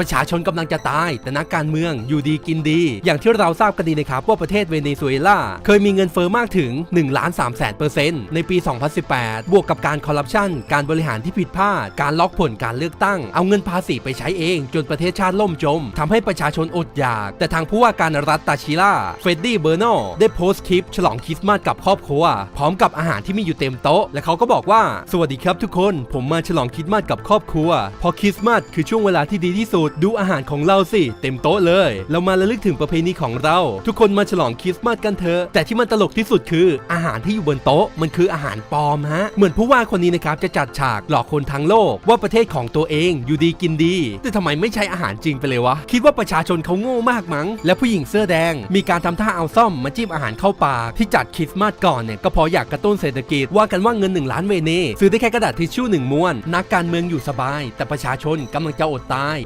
ประชาชนกำลังจะตาย แต่นักการเมืองอยู่ดีกินดี อย่างที่เราทราบกันดีนะครับว่าประเทศเวเนซุเอลาเคยมีเงินเฟอ้อมากถึง1ล้าน3แสนเปอร์เซ็นต์ในปี 2018 บวกกับการคอร์รัปชันการบริหารที่ผิดพลาด การล็อกผลการเลือกตั้ง เอาเงินภาษีไปใช้เอง จนประเทศชาติล่มจมทำให้ประชาชนอดอยาก แต่ทางผู้ว่าการรัฐตาชิล่าเฟรดดี้เบอร์โนได้โพสต์คลิป ฉลองคริสต์มาสกับครอบครัว พร้อมกับอาหารที่มีอยู่เต็มโต๊ะ และเขาก็บอกว่าสวัสดีครับทุกคน ผมมาฉลองคริสต์มาสกับครอบครัวเพอคริสต์มาสคือช่วงเวลาที่ดีที่สุดดูอาหารของเราสิ เต็มโต๊ะเลย เรามาระลึกถึงประเพณีของเรา ทุกคนมาฉลองคริสต์มาสกันเถอะแต่ที่มันตลกที่สุดคือ อาหารที่อยู่บนโต๊ะมันคืออาหารปลอมฮะเหมือนผู้ว่าคนนี้นะครับจะจัดฉากหลอกคนทั้งโลก ว่าประเทศของตัวเองอยู่ดีกินดี แต่ทำไมไม่ใช้อาหารจริงไปเลยวะคิดว่าประชาชนเขาโง่มากมั้ง และผู้หญิงเสื้อแดง มีการทำท่าเอาซ่อมมาจิ้มอาหารเข้าปากที่จัดคริสต์มาสก่อนเนี่ยก็พออยากกระตุ้นเศรษฐกิจว่ากันว่าเงิน 1 ล้านเวเนซื้อได้แค่กระดาษทิชชู่หนึ่งม้วน นักการเมืองอยู่สบาย แต่ประชาชนกำลังจะอดตาย